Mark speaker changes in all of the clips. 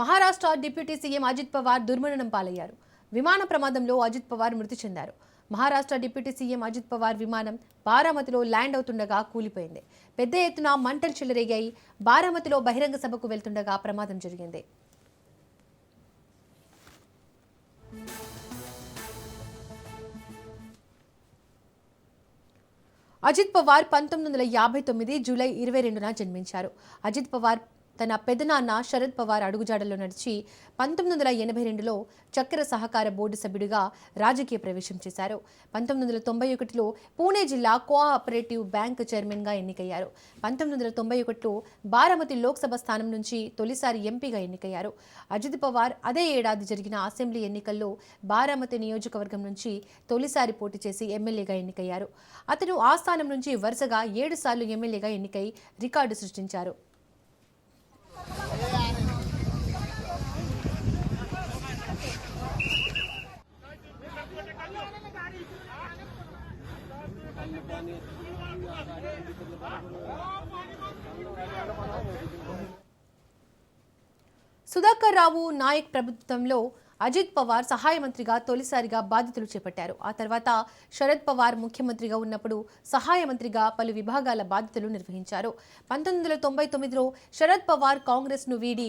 Speaker 1: Maharashtra deputy CM Ajit Pawar దుర్మరణం పాలయ్యారు. విమాన ప్రమాదంలో అజిత్ పవార్ మృతి చెందారు. మహారాష్ట్ర డిప్యూటీ సీఎం అజిత్ పవార్ విమానం బారామతిలో ల్యాండ్ అవుతుండగా కూలిపోయింది. పెద్ద ఎత్తున మంటలు చెలరేగాయి. బారామతిలో బహిరంగ సభకు వెళ్తుండగా ప్రమాదం జరిగింది. అజిత్ పవార్ పంతొమ్మిది వందల యాభై తొమ్మిది జూలై ఇరవై రెండున జన్మించారు. అజిత్ పవార్ తన పెదనాన్న శరద్ పవార్ అడుగుజాడలో నడిచి పంతొమ్మిది వందల ఎనభై రెండులో చక్కెర సహకార బోర్డు సభ్యుడిగా రాజకీయ ప్రవేశం చేశారు. పంతొమ్మిది వందల తొంభై ఒకటిలో పూణే జిల్లా కోఆపరేటివ్ బ్యాంక్ చైర్మన్గా ఎన్నికయ్యారు. పంతొమ్మిది వందల తొంభై ఒకటిలో బారామతి లోక్సభ స్థానం నుంచి తొలిసారి ఎంపీగా ఎన్నికయ్యారు. అజిత్ పవార్ అదే ఏడాది జరిగిన అసెంబ్లీ ఎన్నికల్లో బారామతి నియోజకవర్గం నుంచి తొలిసారి పోటీ చేసి ఎమ్మెల్యేగా ఎన్నికయ్యారు. అతను ఆ స్థానం నుంచి వరుసగా ఏడు సార్లు ఎమ్మెల్యేగా ఎన్నికై రికార్డు సృష్టించారు. సుధాకర్ రావు నాయక్ ప్రభుత్వంలో అజిత్ పవార్ సహాయ మంత్రిగా తొలిసారిగా బాధ్యతలు చేపట్టారు. ఆ తర్వాత శరద్ పవార్ ముఖ్యమంత్రిగా ఉన్నప్పుడు సహాయ మంత్రిగా పలు విభాగాల బాధ్యతలు నిర్వహించారు. పంతొమ్మిది వందల తొంభై తొమ్మిదిలో శరద్ పవార్ కాంగ్రెస్ను వీడి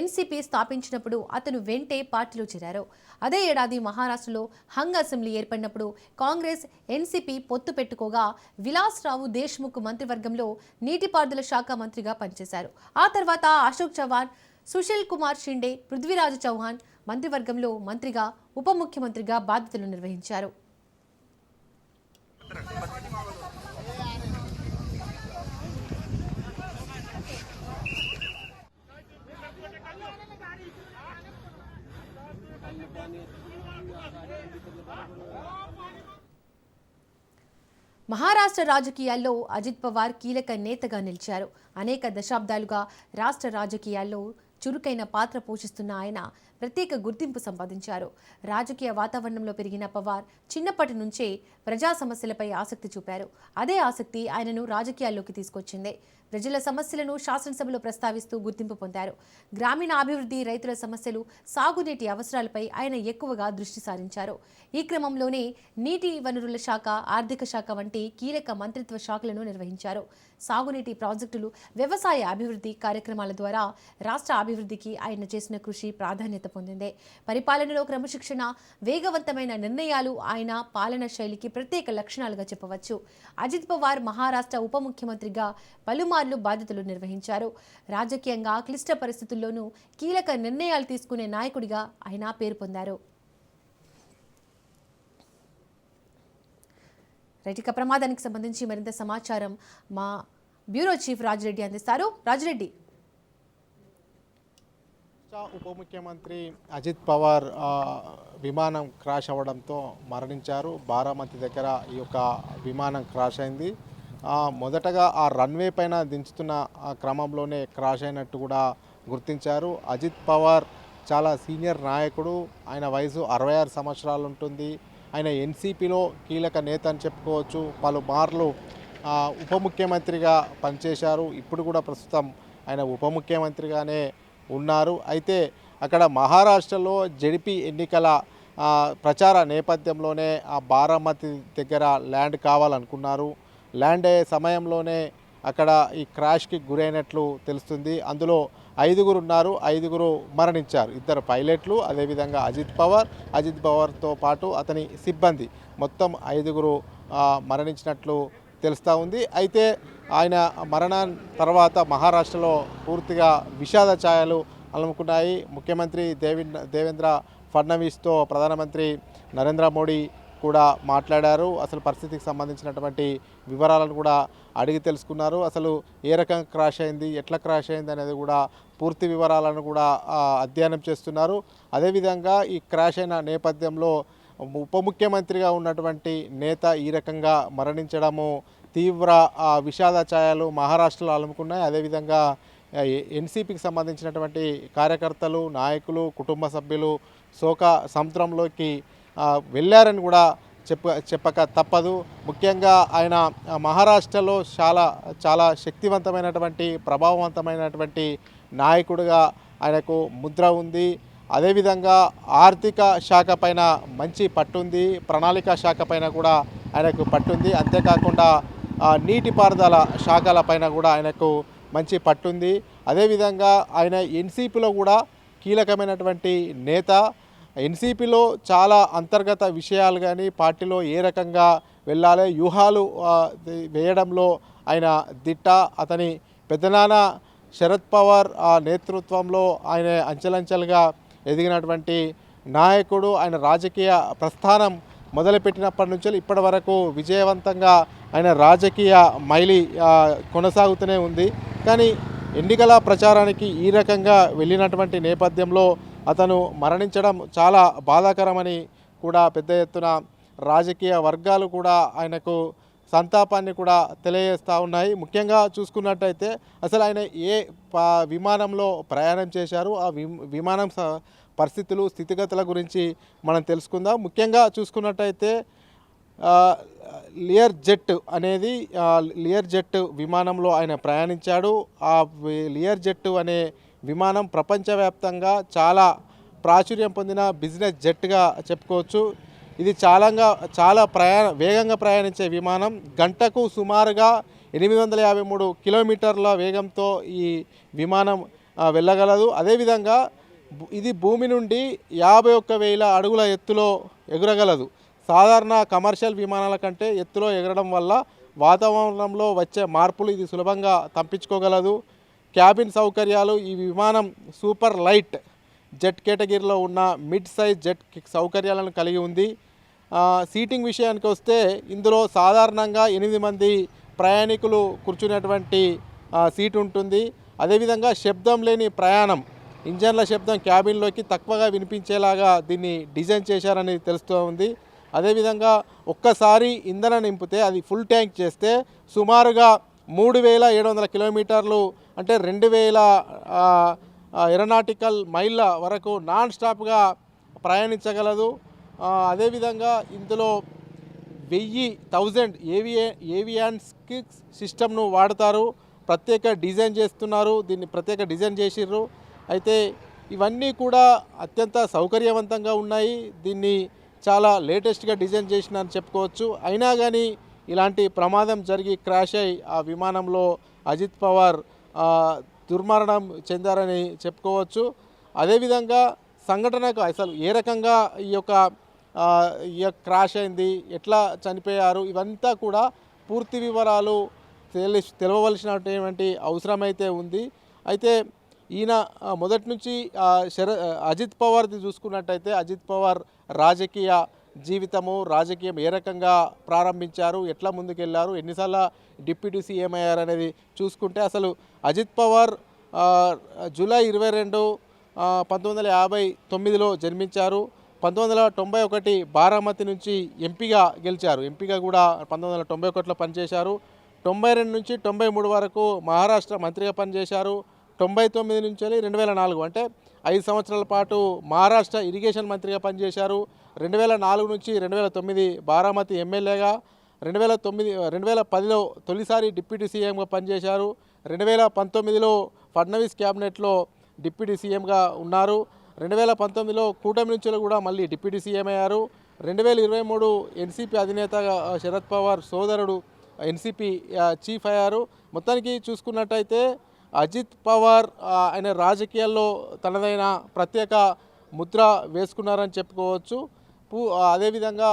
Speaker 1: ఎన్సీపీ స్థాపించినప్పుడు అతను వెంటే పార్టీలో చేరారు. అదే ఏడాది మహారాష్ట్రలో హంగ్ అసెంబ్లీ ఏర్పడినప్పుడు కాంగ్రెస్ ఎన్సీపీ పొత్తు పెట్టుకోగా విలాస్రావు దేశ్ముఖ్ మంత్రివర్గంలో నీటిపారుదల శాఖ మంత్రిగా పనిచేశారు. ఆ తర్వాత అశోక్ చవాన్ సుశీల్ కుమార్ షిండే పృథ్వీరాజ్ చౌహాన్ మంత్రివర్గంలో మంత్రిగా ఉప ముఖ్యమంత్రిగా బాధ్యతలు నిర్వహించారు. మహారాష్ట్ర రాజకీయాల్లో అజిత్ పవార్ కీలక నేతగా నిలిచారు. అనేక దశాబ్దాలుగా రాష్ట్ర రాజకీయాల్లో చురుకైన పాత్ర పోషిస్తున్న ఆయన ప్రత్యేక గుర్తింపు సంపాదించారు. రాజకీయ వాతావరణంలో పెరిగిన పవార్ చిన్నప్పటి నుంచే ప్రజా సమస్యలపై ఆసక్తి చూపారు. అదే ఆసక్తి ఆయనను రాజకీయాల్లోకి తీసుకొచ్చింది. ప్రజల సమస్యలను శాసనసభలో ప్రస్తావిస్తూ గుర్తింపు పొందారు. గ్రామీణ అభివృద్ధి రైతుల సమస్యలు సాగునీటి అవసరాలపై ఆయన ఎక్కువగా దృష్టి సారించారు. ఈ క్రమంలోనే నీటి వనరుల శాఖ ఆర్థిక శాఖ వంటి కీలక మంత్రిత్వ శాఖలను నిర్వహించారు. సాగునీటి ప్రాజెక్టులు వ్యవసాయ అభివృద్ధి కార్యక్రమాల ద్వారా రాష్ట్ర అభివృద్ధికి ఆయన చేసిన కృషి ప్రాధాన్యత పొందింది. పరిపాలనలో క్రమశిక్షణ వేగవంతమైన నిర్ణయాలు ఆయన పాలన శైలికి ప్రత్యేక లక్షణాలుగా చెప్పవచ్చు. అజిత్ పవార్ మహారాష్ట్ర ఉప ముఖ్యమంత్రిగా పలుమార్లు బాధ్యతలు నిర్వహించారు. రాజకీయంగా క్లిష్ట పరిస్థితుల్లోనూ కీలక నిర్ణయాలు తీసుకునే నాయకుడిగా ఆయన పేరు పొందారు. రైట్ ప్రమాదానికి సంబంధించి మరింత సమాచారం మా బ్యూరో చీఫ్ రాజిరెడ్డి అందిస్తారు. రాజిరెడ్డి
Speaker 2: రాష్ట్ర ఉప ముఖ్యమంత్రి అజిత్ పవార్ విమానం క్రాష్ అవ్వడంతో మరణించారు. బారామతి దగ్గర ఈ యొక్క విమానం క్రాష్ అయింది. మొదటగా ఆ రన్వే పైన దించుతున్న ఆ క్రమంలోనే క్రాష్ అయినట్టు కూడా గుర్తించారు. అజిత్ పవార్ చాలా సీనియర్ నాయకుడు. ఆయన వయసు అరవై ఆరు సంవత్సరాలు ఉంటుంది. ఆయన ఎన్సీపీలో కీలక నేత అని చెప్పుకోవచ్చు. పలుమార్లు ఉప ముఖ్యమంత్రిగా పనిచేశారు. ఇప్పుడు కూడా ప్రస్తుతం ఆయన ఉప ముఖ్యమంత్రిగానే ఉన్నారు. అయితే అక్కడ మహారాష్ట్రలో జడిపి ఎన్నికల ప్రచార నేపథ్యంలోనే ఆ బారామతి దగ్గర ల్యాండ్ కావాలనుకున్నారు. ల్యాండ్ అయ్యే సమయంలోనే అక్కడ ఈ క్రాష్కి గురైనట్లు తెలుస్తుంది. అందులో ఐదుగురు ఉన్నారు. ఐదుగురు మరణించారు. ఇద్దరు పైలట్లు అదేవిధంగా అజిత్ పవార్. అజిత్ పవార్తో పాటు అతని సిబ్బంది. మొత్తం ఐదుగురు మరణించినట్లు తెలుస్తూ ఉంది. అయితే ఆయన మరణం తర్వాత మహారాష్ట్రలో పూర్తిగా విషాద ఛాయలు అలుముకున్నాయి. ముఖ్యమంత్రి దేవి దేవేంద్ర ఫడ్నవీస్తో ప్రధానమంత్రి నరేంద్ర మోడీ కూడా మాట్లాడారు. అసలు పరిస్థితికి సంబంధించినటువంటి వివరాలను కూడా అడిగి తెలుసుకున్నారు. అసలు ఏ రకంగా క్రాష్ అయింది ఎట్లా క్రాష్ అయింది అనేది కూడా పూర్తి వివరాలను కూడా అధ్యయనం చేస్తున్నారు. అదేవిధంగా ఈ క్రాష్ అయిన నేపథ్యంలో ఉప ముఖ్యమంత్రిగా ఉన్నటువంటి నేత ఈ రకంగా మరణించడము తీవ్ర విషాద ఛాయలు మహారాష్ట్రలో అలుముకున్నాయి. అదేవిధంగా ఎన్సీపీకి సంబంధించినటువంటి కార్యకర్తలు నాయకులు కుటుంబ సభ్యులు శోక సముద్రంలోకి వెళ్ళారని కూడా చెప్ప చెప్పక తప్పదు. ముఖ్యంగా ఆయన మహారాష్ట్రలో చాలా చాలా శక్తివంతమైనటువంటి ప్రభావవంతమైనటువంటి నాయకుడిగా ఆయనకు ముద్ర ఉంది. అదేవిధంగా ఆర్థిక శాఖ పైన మంచి పట్టుంది. ప్రణాళిక శాఖ పైన కూడా ఆయనకు పట్టుంది. అంతేకాకుండా నీటిపారుదల శాఖల పైన కూడా ఆయనకు మంచి పట్టుంది. అదేవిధంగా ఆయన ఎన్సీపీలో కూడా కీలకమైనటువంటి నేత. ఎన్సీపీలో చాలా అంతర్గత విషయాలు కానీ పార్టీలో ఏ రకంగా వెళ్ళాలి వ్యూహాలు వేయడంలో ఆయన దిట్ట. అతని పెద్దనాన్న శరద్ పవార్ నేతృత్వంలో ఆయన అంచెలంచెలుగా ఎదిగినటువంటి నాయకుడు. ఆయన రాజకీయ ప్రస్థానం మొదలుపెట్టినప్పటి నుంచి ఇప్పటి వరకు విజయవంతంగా ఆయన రాజకీయ మైలి కొనసాగుతూనే ఉంది. కానీ ఎన్నికల ప్రచారానికి ఈ రకంగా వెళ్ళినటువంటి నేపథ్యంలో అతను మరణించడం చాలా బాధాకరమని కూడా పెద్ద ఎత్తున రాజకీయ వర్గాలు కూడా ఆయనకు సంతాపాన్ని కూడా తెలియజేస్తూ ఉన్నాయి. ముఖ్యంగా చూసుకున్నట్టయితే అసలు ఆయన ఏ విమానంలో ప్రయాణం చేశారు ఆ విమానం పరిస్థితులు స్థితిగతుల గురించి మనం తెలుసుకుందాం. ముఖ్యంగా చూసుకున్నట్టయితే లియర్ జెట్ అనేది లియర్ జెట్ విమానంలో ఆయన ప్రయాణించాడు. ఆ లియర్ జెట్ అనే విమానం ప్రపంచవ్యాప్తంగా చాలా ప్రాచుర్యం పొందిన బిజినెస్ జెట్గా చెప్పుకోవచ్చు. ఇది చాలాగా చాలా ప్రయాణ వేగంగా ప్రయాణించే విమానం. గంటకు సుమారుగా ఎనిమిది వందల యాభై మూడు కిలోమీటర్ల వేగంతో ఈ విమానం వెళ్ళగలదు. అదేవిధంగా ఇది భూమి నుండి యాభై ఒక్క వేల అడుగుల ఎత్తులో ఎగురగలదు. సాధారణ కమర్షియల్ విమానాల కంటే ఎత్తులో ఎగరడం వల్ల వాతావరణంలో వచ్చే మార్పులు ఇది సులభంగా తప్పించుకోగలదు. క్యాబిన్ సౌకర్యాలు ఈ విమానం సూపర్ లైట్. జెట్ కేటగిరీలో ఉన్న మిడ్ సైజ్ జెట్ సౌకర్యాలను కలిగి ఉంది. సీటింగ్ విషయానికి వస్తే ఇందులో సాధారణంగా ఎనిమిది మంది ప్రయాణికులు కూర్చునేటువంటి సీటు ఉంటుంది. అదేవిధంగా శబ్దం లేని ప్రయాణం ఇంజన్ల శబ్దం క్యాబిన్లోకి తక్కువగా వినిపించేలాగా దీన్ని డిజైన్ చేశారని తెలుస్తూ ఉంది. అదేవిధంగా ఒక్కసారి ఇంధనం నింపితే అది ఫుల్ ట్యాంక్ చేస్తే సుమారుగా మూడు వేల ఏడు వందల కిలోమీటర్లు అంటే రెండు వేల ఎరనాటికల్ మైళ్ళ వరకు నాన్ స్టాప్గా ప్రయాణించగలదు. అదేవిధంగా ఇందులో వెయ్యి థౌజండ్ ఏవియా ఏవియాన్స్కి సిస్టమ్ను వాడతారు. ప్రత్యేక డిజైన్ చేస్తున్నారు. దీన్ని ప్రత్యేక డిజైన్ చేసిర్రు. అయితే ఇవన్నీ కూడా అత్యంత సౌకర్యవంతంగా ఉన్నాయి. దీన్ని చాలా లేటెస్ట్గా డిజైన్ చేసినారని చెప్పుకోవచ్చు. అయినా కానీ ఇలాంటి ప్రమాదం జరిగి క్రాష్ అయి ఆ విమానంలో అజిత్ పవార్ దుర్మరణం చెందారని చెప్పుకోవచ్చు. అదేవిధంగా సంఘటనకు అసలు ఏ రకంగా ఈ యొక్క ఈ యొక్క క్రాష్ అయింది ఎట్లా చనిపోయారు ఇవంతా కూడా పూర్తి వివరాలు తెలి తెలవవలసినటువంటి అవసరమైతే ఉంది. అయితే ఈయన మొదటి నుంచి శర అజిత్ పవార్ది చూసుకున్నట్టయితే అజిత్ పవార్ రాజకీయ జీవితము రాజకీయం ఏ రకంగా ప్రారంభించారు ఎట్లా ముందుకెళ్ళారు ఎన్నిసార్లు డిప్యూటీ సీఎం అయ్యారు అనేది చూసుకుంటే అసలు అజిత్ పవార్ జూలై ఇరవై రెండు పంతొమ్మిది వందల యాభై తొమ్మిదిలో జన్మించారు. పంతొమ్మిది వందల తొంభై ఒకటి బారామతి నుంచి ఎంపీగా గెలిచారు. ఎంపీగా కూడా పంతొమ్మిది వందల తొంభై ఒకటిలో పనిచేశారు. తొంభై రెండు నుంచి తొంభై మూడు వరకు మహారాష్ట్ర మంత్రిగా పనిచేశారు. తొంభై తొమ్మిది నుంచి రెండు వేల నాలుగు అంటే ఐదు సంవత్సరాల పాటు మహారాష్ట్ర ఇరిగేషన్ మంత్రిగా పనిచేశారు. రెండు వేల నాలుగు నుంచి రెండు వేల తొమ్మిది బారామతి ఎమ్మెల్యేగా రెండు వేల తొమ్మిది రెండు వేల పదిలో తొలిసారి డిప్యూటీ సీఎంగా పనిచేశారు. రెండు వేల పంతొమ్మిదిలో ఫడ్నవీస్ క్యాబినెట్లో డిప్యూటీ సీఎంగా ఉన్నారు. రెండు వేల పంతొమ్మిదిలో కూటమి నుంచి కూడా మళ్ళీ డిప్యూటీ సీఎం అయ్యారు. రెండు వేల ఇరవై మూడు ఎన్సీపీ అధినేతగా శరద్ పవార్ సోదరుడు ఎన్సీపీ చీఫ్ అయ్యారు. మొత్తానికి చూసుకున్నట్టయితే అజిత్ పవార్ ఆయన రాజకీయాల్లో తనదైన ప్రత్యేక ముద్ర వేసుకున్నారని చెప్పుకోవచ్చు. అదేవిధంగా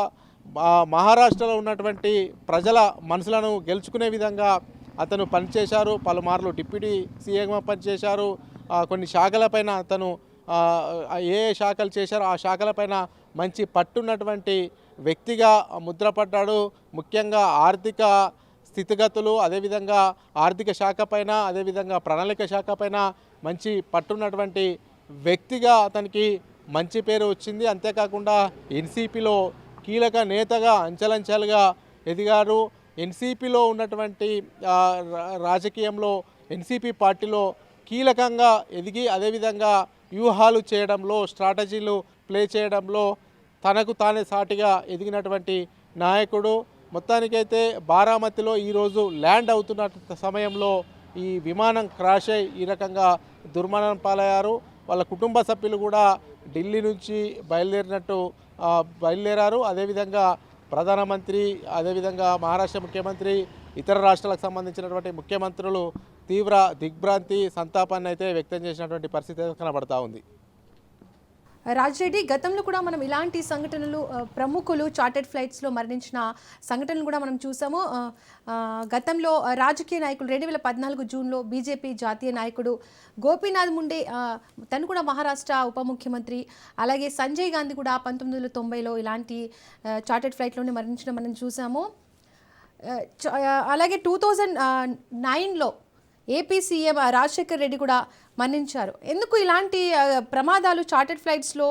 Speaker 2: మహారాష్ట్రలో ఉన్నటువంటి ప్రజల మనసులను గెలుచుకునే విధంగా అతను పనిచేశారు. పలుమార్లు డిప్యూటీ సీఎంగా పనిచేశారు. కొన్ని శాఖలపైన అతను ఏ ఏ శాఖలు చేశారో ఆ శాఖలపైన మంచి పట్టున్నటువంటి వ్యక్తిగా ముద్రపడ్డాడు. ముఖ్యంగా ఆర్థిక స్థితిగతులు అదేవిధంగా ఆర్థిక శాఖ పైన అదేవిధంగా ప్రణాళిక శాఖ పైన మంచి పట్టున్నటువంటి వ్యక్తిగా అతనికి మంచి పేరు వచ్చింది. అంతేకాకుండా ఎన్సీపీలో కీలక నేతగా అంచెలంచెలుగా ఎదిగారు. ఎన్సీపీలో ఉన్నటువంటి రాజకీయంలో ఎన్సీపీ పార్టీలో కీలకంగా ఎదిగి అదేవిధంగా వ్యూహాలు చేయడంలో స్ట్రాటజీలు ప్లే చేయడంలో తనకు తానే సాటిగా ఎదిగినటువంటి నాయకుడు. మొత్తానికైతే బారామతిలో ఈరోజు ల్యాండ్ అవుతున్న సమయంలో ఈ విమానం క్రాష్ అయి ఈ రకంగా దుర్మరణం పాలయ్యారు. వాళ్ళ కుటుంబ సభ్యులు కూడా ఢిల్లీ నుంచి బయలుదేరినట్టు బయలుదేరారు. అదేవిధంగా ప్రధానమంత్రి అదేవిధంగా మహారాష్ట్ర ముఖ్యమంత్రి ఇతర రాష్ట్రాలకు సంబంధించినటువంటి ముఖ్యమంత్రులు తీవ్ర దిగ్భ్రాంతి సంతాపాన్ని అయితే వ్యక్తం చేసినటువంటి పరిస్థితి కనబడతా ఉంది.
Speaker 1: రాజరెడ్డి గతంలో కూడా మనం ఇలాంటి సంఘటనలు ప్రముఖులు చార్టెడ్ ఫ్లైట్స్లో మరణించిన సంఘటనలు కూడా మనం చూసాము. గతంలో రాజకీయ నాయకులు రెండు వేల పద్నాలుగు జూన్లో బీజేపీ జాతీయ నాయకుడు గోపీనాథ్ ముండే తను కూడా మహారాష్ట్ర ఉప ముఖ్యమంత్రి. అలాగే సంజయ్ గాంధీ కూడా పంతొమ్మిది వందల తొంభైలో ఇలాంటి చార్టెడ్ ఫ్లైట్లోనే మరణించడం మనం చూసాము. చ- అలాగే టూ థౌజండ్ నైన్లో ఏపీ సీఎం రాజశేఖర్ రెడ్డి కూడా మరణించారు ఎందుకు ఇలాంటి ప్రమాదాలు చార్టెడ్ ఫ్లైట్స్లో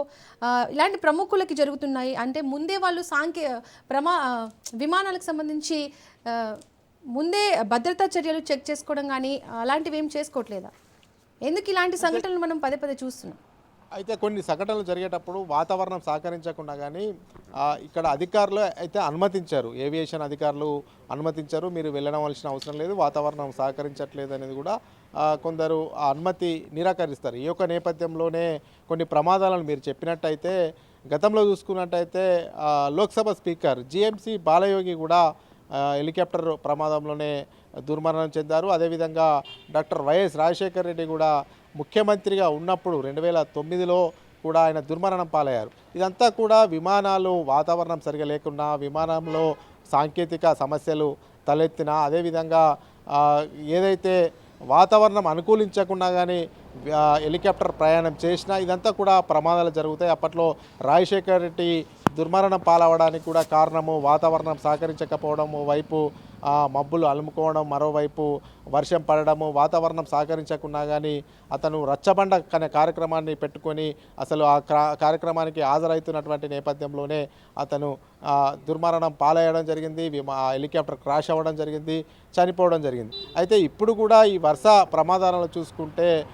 Speaker 1: ఇలాంటి ప్రముఖులకి జరుగుతున్నాయి? అంటే ముందే వాళ్ళు సాంకే ప్రమా విమానాలకు సంబంధించి ముందే భద్రతా చర్యలు చెక్ చేసుకోవడం కానీ అలాంటివి ఏం చేసుకోవట్లేదా? ఎందుకు ఇలాంటి సంఘటనలు మనం పదే పదే చూస్తున్నాం?
Speaker 2: అయితే కొన్ని సంఘటనలు జరిగేటప్పుడు వాతావరణం సహకరించకుండా కానీ ఇక్కడ అధికారులు అయితే అనుమతించారు. ఏవియేషన్ అధికారులు అనుమతించారు. మీరు వెళ్ళవలసిన అవసరం లేదు. వాతావరణం సహకరించట్లేదు అనేది కూడా కొందరు ఆ అనుమతి నిరాకరిస్తారు. ఈ యొక్క నేపథ్యంలోనే కొన్ని ప్రమాదాలను మీరు చెప్పినట్టయితే గతంలో చూసుకున్నట్టయితే లోక్సభ స్పీకర్ జిఎంసి బాలయోగి కూడా హెలికాప్టర్ ప్రమాదంలోనే దుర్మరణం చెందారు. అదేవిధంగా డాక్టర్ వైఎస్ రాజశేఖర్ రెడ్డి కూడా ముఖ్యమంత్రిగా ఉన్నప్పుడు రెండు వేల తొమ్మిదిలో కూడా ఆయన దుర్మరణం పాలయ్యారు. ఇదంతా కూడా విమానాలు వాతావరణం సరిగా లేకున్నా విమానంలో సాంకేతిక సమస్యలు తలెత్తినా అదేవిధంగా ఏదైతే వాతావరణం అనుకూలించకుండా కానీ హెలికాప్టర్ ప్రయాణం చేసినా ఇదంతా కూడా ప్రమాదాలు జరుగుతాయి. అప్పట్లో రాజశేఖర్ రెడ్డి దుర్మరణం పాలవడానికి కూడా కారణము వాతావరణం సహకరించకపోవడము వైపు మబ్బులు అలుముకోవడం మరోవైపు వర్షం పడడము వాతావరణం సహకరించకున్నా కానీ అతను రచ్చబండ అనే కార్యక్రమాన్ని పెట్టుకొని అసలు ఆ క్రా- కార్యక్రమానికి హాజరవుతున్నటువంటి నేపథ్యంలోనే అతను దుర్మరణం పాలయ్యడం జరిగింది విమా హెలికాప్టర్ క్రాష్ అవ్వడం జరిగింది చనిపోవడం జరిగింది. అయితే ఇప్పుడు కూడా ఈ వరుస ప్రమాదాలను చూసుకుంటే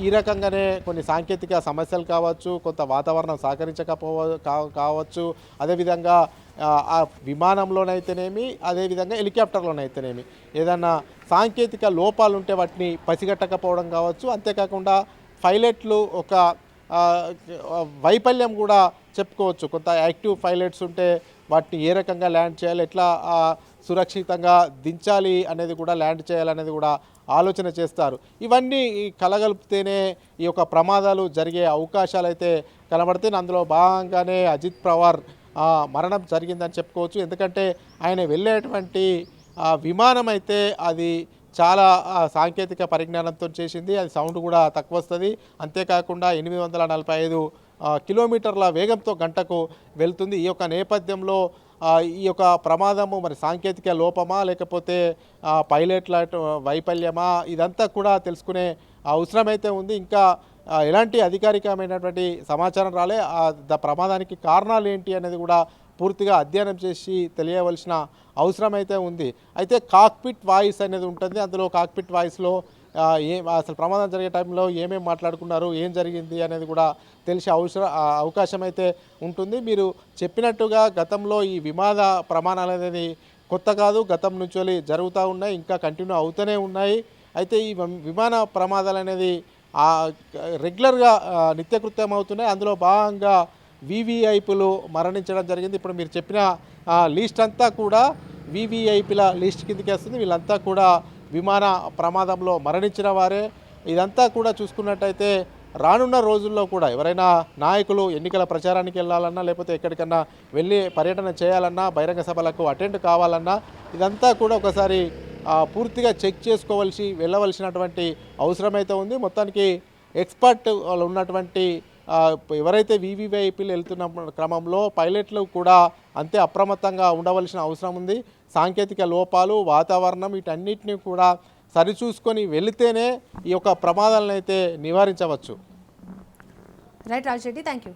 Speaker 2: ఈ- రకంగానే కొన్ని సాంకేతిక సమస్యలు కావచ్చు కొంత వాతావరణం సహకరించకపోవ కావచ్చు. అదేవిధంగా ఆ, విమానంలోనైతేనేమి అదేవిధంగా హెలికాప్టర్లోనైతేనేమి. ఏదన్నా సాంకేతిక లోపాలు ఉంటే వాటిని పసిగట్టకపోవడం కావచ్చు అంతేకాకుండా పైలట్లు ఒక వైఫల్యం కూడా చెప్పుకోవచ్చు. కొంత యాక్టివ్ పైలట్స్ ఉంటే వాటిని ఏ రకంగా ల్యాండ్ చేయాలి ఎట్లా సురక్షితంగా దించాలి అనేది కూడా ల్యాండ్ చేయాలనేది కూడా ఆలోచన చేస్తారు. ఇవన్నీ కలగలిపితేనే ఈ యొక్క ప్రమాదాలు జరిగే అవకాశాలు అయితే కనబడితే అందులో భాగంగానే అజిత్ పవార్ మరణం జరిగిందని చెప్పుకోవచ్చు. ఎందుకంటే ఆయన వెళ్ళేటువంటి విమానం అయితే అది చాలా సాంకేతిక పరిజ్ఞానంతో చేసింది. అది సౌండ్ కూడా తక్కువ వస్తుంది. అంతేకాకుండా ఎనిమిది వందల నలభై ఐదు కిలోమీటర్ల వేగంతో గంటకు వెళ్తుంది. ఈ యొక్క నేపథ్యంలో ఈ యొక్క ప్రమాదము మరి సాంకేతిక లోపమా లేకపోతే పైలట్ల వైఫల్యమా ఇదంతా కూడా తెలుసుకునే అవసరమైతే ఉంది. ఇంకా ఎలాంటి అధికారికమైనటువంటి సమాచారం రాలే. ఆ ద ప్రమాదానికి కారణాలు ఏంటి అనేది కూడా పూర్తిగా అధ్యయనం చేసి తెలియవలసిన అవసరం అయితే ఉంది. అయితే కాక్పిట్ వాయిస్ అనేది ఉంటుంది. అందులో కాక్పిట్ వాయిస్లో ఏ ఏం అసలు ప్రమాదం జరిగే టైంలో ఏమేమి మాట్లాడుకున్నారు ఏం జరిగింది అనేది కూడా తెలిసే అవసరం అవకాశం అయితే ఉంటుంది. మీరు చెప్పినట్టుగా గతంలో ఈ విమాన ప్రమాణాలు అనేది కొత్త కాదు. గతం నుంచి జరుగుతూ ఉన్నాయి. ఇంకా కంటిన్యూ అవుతూనే ఉన్నాయి. అయితే ఈ విమాన ప్రమాదాలు అనేది రెగ్యులర్గా నిత్యకృత్యం అవుతున్నాయి. అందులో భాగంగా వివిఐపీలు మరణించడం జరిగింది. ఇప్పుడు మీరు చెప్పిన లిస్ట్ అంతా కూడా వివిఐపీల లిస్ట్ కిందకి వస్తుంది. వీళ్ళంతా కూడా విమాన ప్రమాదంలో మరణించిన వారే. ఇదంతా కూడా చూసుకున్నట్టయితే రానున్న రోజుల్లో కూడా ఎవరైనా నాయకులు ఎన్నికల ప్రచారానికి వెళ్ళాలన్నా లేకపోతే ఎక్కడికన్నా వెళ్ళి పర్యటన చేయాలన్నా బహిరంగ సభలకు అటెండ్ కావాలన్నా ఇదంతా కూడా ఒకసారి పూర్తిగా చెక్ చేసుకోవలసి వెళ్ళవలసినటువంటి అవసరమైతే ఉంది. మొత్తానికి ఎక్స్పర్ట్ వాళ్ళు ఉన్నటువంటి ఎవరైతే వీవీవైపీలు వెళ్తున్న క్రమంలో పైలట్లు కూడా అంతే అప్రమత్తంగా ఉండవలసిన అవసరం ఉంది. సాంకేతిక లోపాలు వాతావరణం వీటన్నిటిని కూడా సరిచూసుకొని వెళితేనే ఈ యొక్క ప్రమాదాలను అయితే నివారించవచ్చు.
Speaker 1: Right Raj Reddy thank you